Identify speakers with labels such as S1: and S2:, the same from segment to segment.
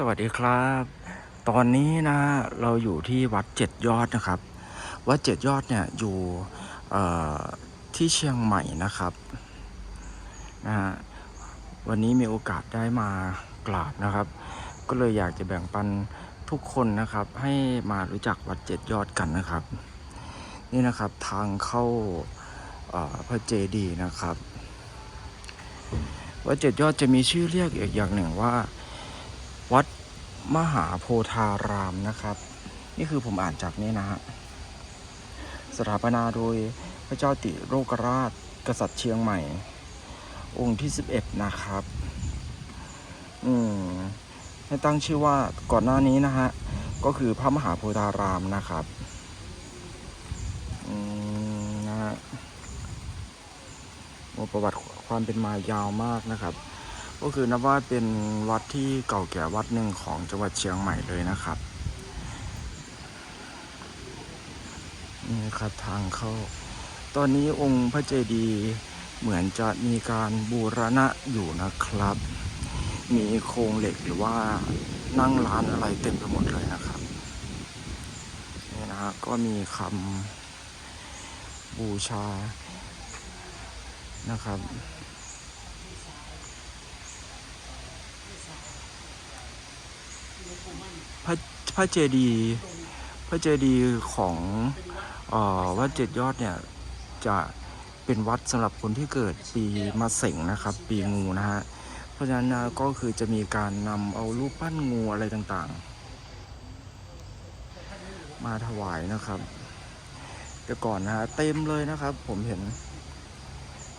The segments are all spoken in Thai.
S1: สวัสดีครับ ตอนนี้นะเราอยู่ที่วัดเจ็ดยอดนะครับ วัดเจ็ดยอดเนี่ยอยู่ที่เชียงใหม่นะครับนะวันนี้มีโอกาสได้มากราบนะครับ ก็เลยอยากจะแบ่งปันทุกคนนะครับ ให้มารู้จักวัดเจ็ดยอดกันนะครับ นี่นะครับทางเข้าพระเจดีย์นะครับ วัดเจ็ดยอดจะมีชื่อเรียกอีกอย่างหนึ่งว่า วัดมหาโพธารามนะครับ นี่คือผมอ่านจากนี้นะฮะสถาปนาโดยพระเจ้าติโรกราชกษัตริย์เชียงใหม่ องค์ที่ 11 นะครับ อืมให้ตั้งชื่อว่าก่อนหน้านี้นะฮะ ก็คือพระมหาโพธารามนะครับ อืมนะฮะโอ้ประวัติความเป็นมายาวมากนะครับ ก็คือนับว่าเป็นวัดที่เก่าแก่วัดหนึ่งของจังหวัดเชียงใหม่เลยนะครับนี่ครับทางเข้า ตอนนี้องค์พระเจดีย์เหมือนจะมีการบูรณะอยู่นะครับ มีโครงเหล็กหรือว่านั่งร้านอะไรเต็มไปหมดเลยนะครับ นี่นะฮะก็มีคำบูชานะครับ พระพระเจดีย์พระเจดีย์ของออวัดเจ็ดยอดเนี่ยจะเป็นวัดสำหรับคนที่เกิดปีมะเสงนะครับ ปีงูนะฮะเพราะฉะนั้นก็คือจะมีการนำเอารูปปั้นงูอะไรต่างๆ มาถวายนะครับ แต่ก่อนนะฮะเต็มเลยนะครับ ผมเห็น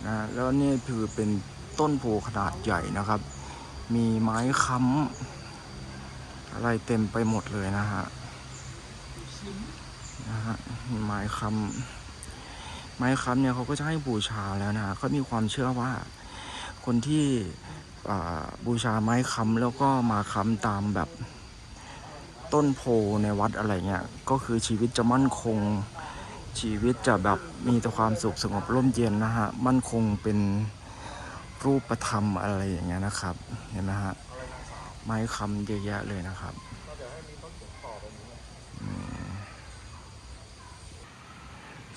S1: นะแล้วนี่คือเป็นต้นโพขนาดใหญ่นะครับ มีไม้ค้ำ อะไรเต็มไปหมดเลยนะฮะนะฮะไม้คำไม้คำเนี่ยเขาก็จะให้บูชาแล้วนะฮะเขามีความเชื่อว่าคนที่บูชาไม้คำแล้วก็มาคำตามแบบต้นโพในวัดอะไรเงี้ยก็คือชีวิตจะมั่นคงชีวิตจะแบบมีแต่ความสุขสงบร่มเย็นนะฮะ มั่นคงเป็นรูปธรรมอะไรอย่างเงี้ยนะครับ เห็นไหมฮะ ไม้คำเยอะแยะเลยนะครับ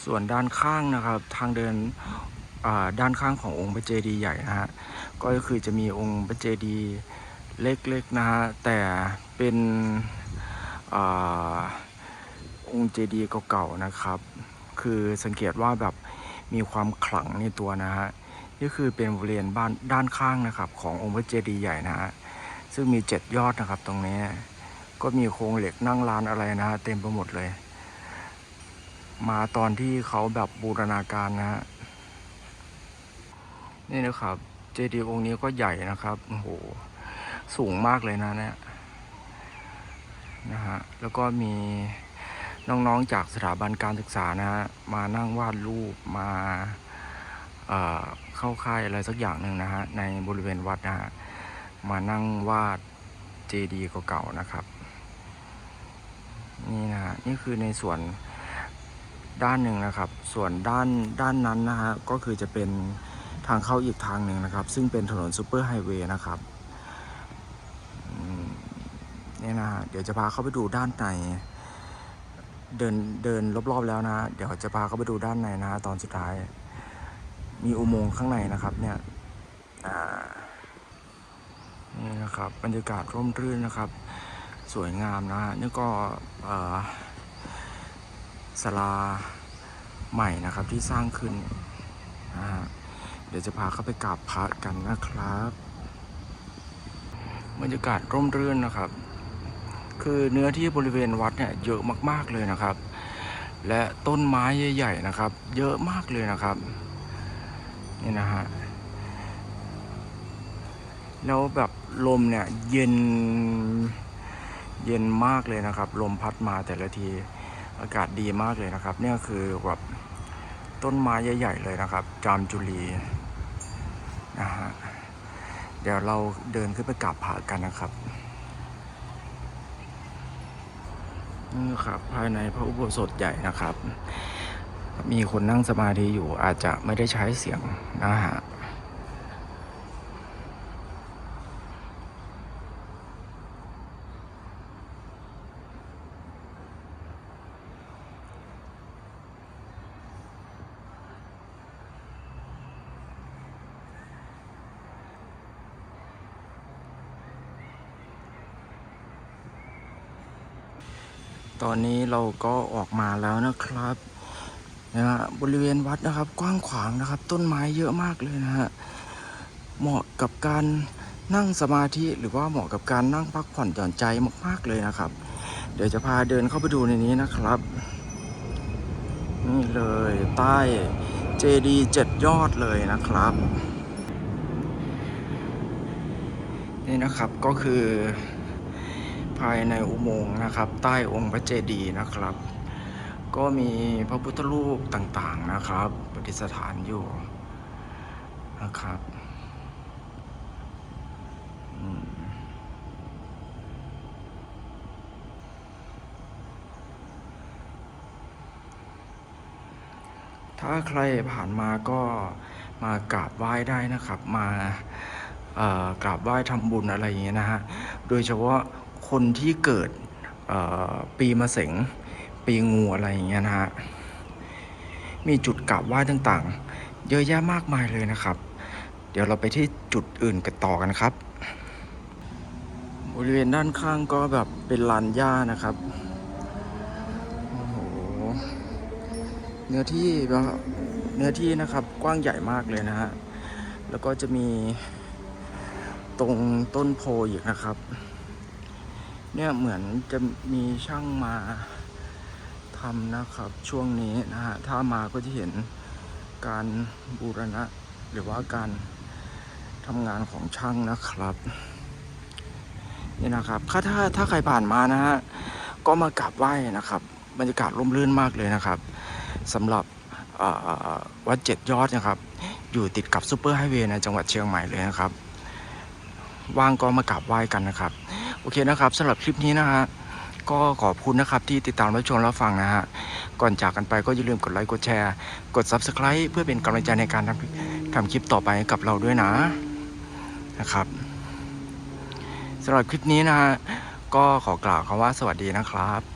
S1: ส่วนด้านข้างนะครับทางเดินด้านข้างขององค์พระเจดีย์ใหญ่นะฮะก็คือจะมีองค์พระเจดีย์เล็กๆนะฮะแต่เป็นอองค์เจดีย์เก่าๆนะครับ คือสังเกตว่าแบบมีความขลังในตัวนะฮะนี่คือเป็นบริเวณบ้านด้านข้างนะครับขององค์พระเจดีย์ใหญ่นะฮะ ซึ่งมีเจ็ดยอดนะครับตรงนี้ ก็มีโครงเหล็กนั่งร้านอะไรนะฮะเต็มไปหมดเลย มาตอนที่เขาแบบบูรณาการนะฮะนี่นะครับ เจดีย์องค์นี้ก็ใหญ่นะครับโอ้โหสูงมากเลยนะเนี่ยนะฮะแล้วก็มีน้องๆจากสถาบันการศึกษานะฮะมานั่งวาดรูปมาเเข้าค่ายอะไรสักอย่างหนึ่งนะฮะในบริเวณวัดนะฮะ มานั่งวาดเจดีย์เก่าๆนะครับ นี่นะฮะนี่คือในส่วนด้านหนึ่งนะครับ ส่วนด้านด้านนั้นนะฮะก็คือจะเป็นทางเข้าอีกทางหนึ่งนะครับ ซึ่งเป็นถนนซูเปอร์ไฮเวย์นะครับนี่นะฮะเดี๋ยวจะพาเข้าไปดูด้านในเดินเดินรอบๆแล้วนะเดี๋ยวจะพาเข้าไปดูด้านในนะฮะตอนสุดท้าย มีอุโมงค์ข้างในนะครับ เนี่ยอ่า นี่นะครับ บรรยากาศร่มรื่นนะครับ สวยงามนะฮะนี่ก็ศาลาใหม่นะครับที่สร้างขึ้นนะฮะเดี๋ยวจะพาเข้าไปกราบพระกันนะครับบรรยากาศร่มรื่นนะครับ คือเนื้อที่บริเวณวัดเนี่ยเยอะมากๆเลยนะครับ และต้นไม้ใหญ่ๆนะครับ เยอะมากเลยนะครับ นี่นะฮะ แล้วแบบลมเนี่ยเย็นเย็นมากเลยนะครับ ลมพัดมาแต่ละทีอากาศดีมากเลยนะครับ เนี่ยคือแบบต้นไม้ใหญ่ๆเลยนะครับ จามจุลีนะฮะเดี๋ยวเราเดินขึ้นไปกราบพระกันนะครับนี่ครับภายในพระอุโบสถใหญ่นะครับ มีคนนั่งสมาธิอยู่อาจจะไม่ได้ใช้เสียงนะฮะ ตอนนี้เราก็ออกมาแล้วนะครับนะฮะบริเวณวัดนะครับ กว้างขวางนะครับ ต้นไม้เยอะมากเลยนะฮะเหมาะกับการนั่งสมาธิหรือว่าเหมาะกับการนั่งพักผ่อนหย่อนใจมากๆเลยนะครับ เดี๋ยวจะพาเดินเข้าไปดูในนี้นะครับ นี่เลยใต้เจดีเจ็ดยอดเลยนะครับ นี่นะครับก็คือ ภายในอุโมงค์นะครับ ใต้องค์พระเจดีย์นะครับ ก็มีพระพุทธรูปต่างๆนะครับประดิษฐานอยู่นะครับถ้าใครผ่านมาก็มากราบไหว้ได้นะครับ มากราบไหว้ทำบุญอะไรอย่างเงี้ยนะฮะ โดยเฉพาะ คนที่เกิดปีมะเสงปีงูอะไรอย่างเงี้ยนะฮะ มีจุดกราบไหว้ต่างๆ เยอะแยะมากมายเลยนะครับ เดี๋ยวเราไปที่จุดอื่นกันต่อกันครับ บริเวณด้านข้างก็แบบเป็นลานหญ้านะครับ โอ้โห เนื้อที่เนื้อที่นะครับกว้างใหญ่มากเลยนะฮะ แล้วก็จะมีตรงต้นโพอีกนะครับ เนี่ยเหมือนจะมีช่างมาทำนะครับ ช่วงนี้นะฮะ ถ้ามาก็จะเห็นการบูรณะ หรือว่าการทำงานของช่างนะครับนี่นะครับถ้าถ้าถ้าใครผ่านมานะฮะก็มากราบไหว้นะครับบรรยากาศร่มรื่นมากเลยนะครับสำหรับวัดเจ็ดยอดนะครับ อยู่ติดกับซูเปอร์ไฮเวย์ในจังหวัดเชียงใหม่เลยนะครับ ว่างก็มากราบไหว้กันนะครับ โอเคนะครับสำหรับคลิปนี้นะฮะก็ขอบคุณนะครับที่ติดตามรับชมรับฟังนะฮะก่อนจากกันไปก็อย่าลืมกดไลค์กดแชร์กด Subscribe เพื่อเป็นกำลังใจในการทำทำคลิปต่อไปกับเราด้วยนะนะครับสำหรับคลิปนี้นะฮะก็ขอกล่าวคำว่าสวัสดีนะครับ